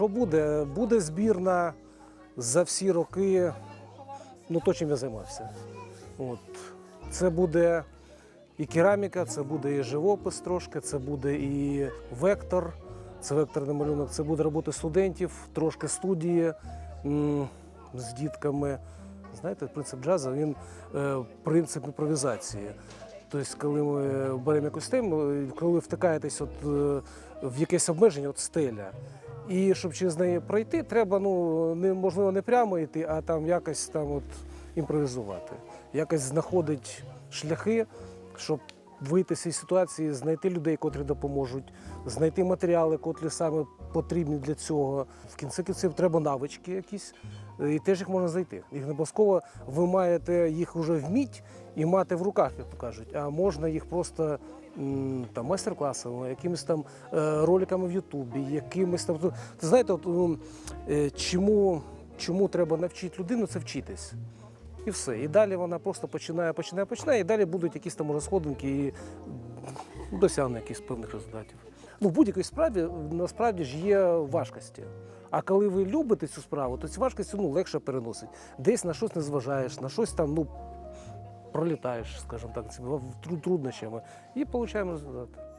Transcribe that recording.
Що буде? Буде збірна за всі роки, ну то, чим я займався. От. Це буде і кераміка, це буде і живопис трошки, це буде і вектор, це векторний малюнок, це буде роботи студентів, трошки студії з дітками. Знаєте, принцип джазу він е, принцип імпровізації. Тобто, коли ми беремо якусь тему, коли ви втикаєтесь от, е, в якесь обмеження, от стеля. І щоб через неї пройти, треба ну не можливо не прямо йти, а там якось там от імпровізувати, якось знаходити шляхи, щоб вийти з цієї ситуації, знайти людей, котрі допоможуть, знайти матеріали, котрі саме потрібні для цього. В кінці кінців треба навички якісь, і теж їх можна знайти. Їх не обов'язково ви маєте їх вже вміть і мати в руках, як то кажуть, а можна їх просто там майстер-класами, якимись там е, роликами в Ютубі, якимись там. Знаєте, от, е, чому, чому треба навчити людину, це вчитись. І все. І далі вона просто починає, починає, починає, і далі будуть якісь там розходинки і досягне якихось певних результатів. Ну, в будь-якій справі насправді ж є важкості. А коли ви любите цю справу, то ці важкості ну, легше переносить. Десь на щось не зважаєш, на щось там ну, пролітаєш, скажімо так, труднощами і отримуємо результат.